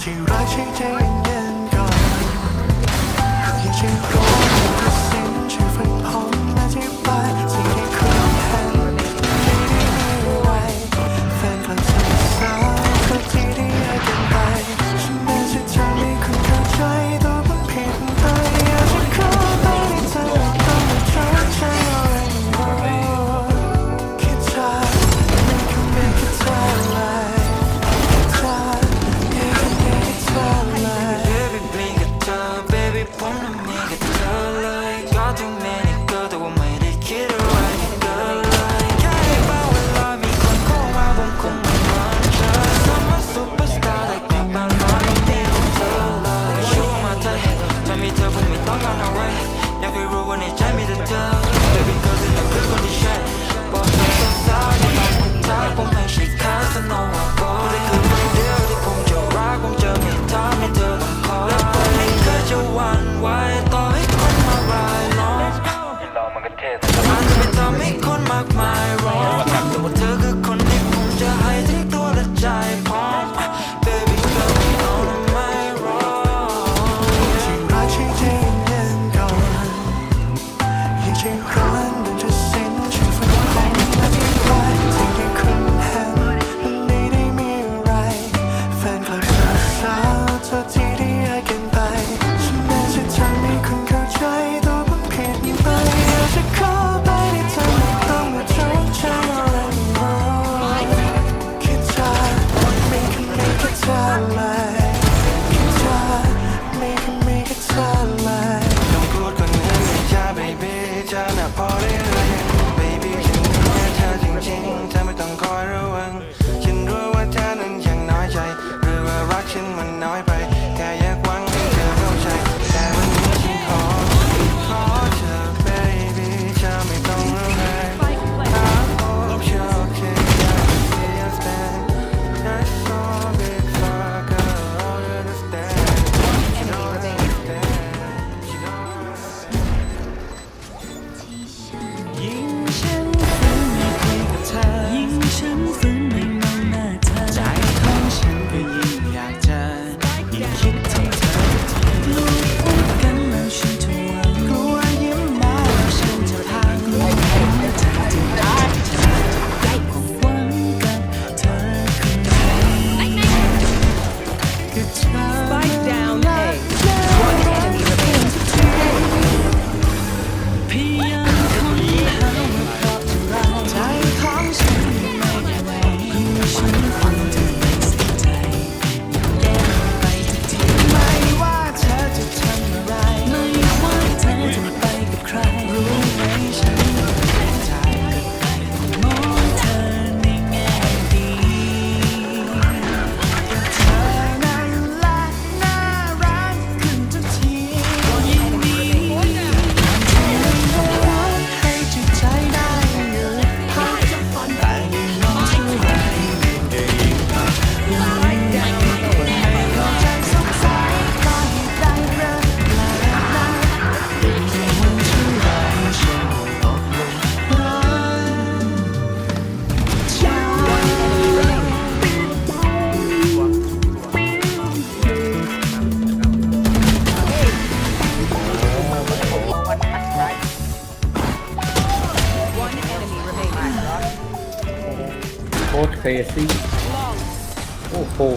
ที่รักใช่ใจเย็นๆก่อนยิ่งฉันรู้ คนในใจมีแต่เธอ Baby girl เธอน่ะคือคนที่ใช่บอกเธอต้องสาวในบ้านคุณตาผมไม่ใช่ค้าสนองว่าก็ได้คือคนเดียวที่ผมจะรักผมจะไม่ทำให้เธอต้องขอและผมไม่เคยจะหวั่นไหวต่อให้คนมารายล้อมมันจะไม่ทำให้คนมากมาย สักที่ยากกินไปฉันแม้จะทำใคุณเข้าใจตัวผมผิดไปอยากจะขอไปได้ให้ต้องมาชดใช้อะไรบ้เธอไม่เคยไม่แค่เธอเลยแค่เธอไม่เคยไม่แค่เธอเลยต้องพูดคนอื่นไม่จ้า baby จน้าพอได้เลย baby ฉันรักเธอจริงๆเธอไม่ต้องคอยวัฉันรู้ว่าเธอนั้นยังน้อยใจหรือว่ารักฉันมันน้อยไป 끝이 Outro cai assim. Oh, oh.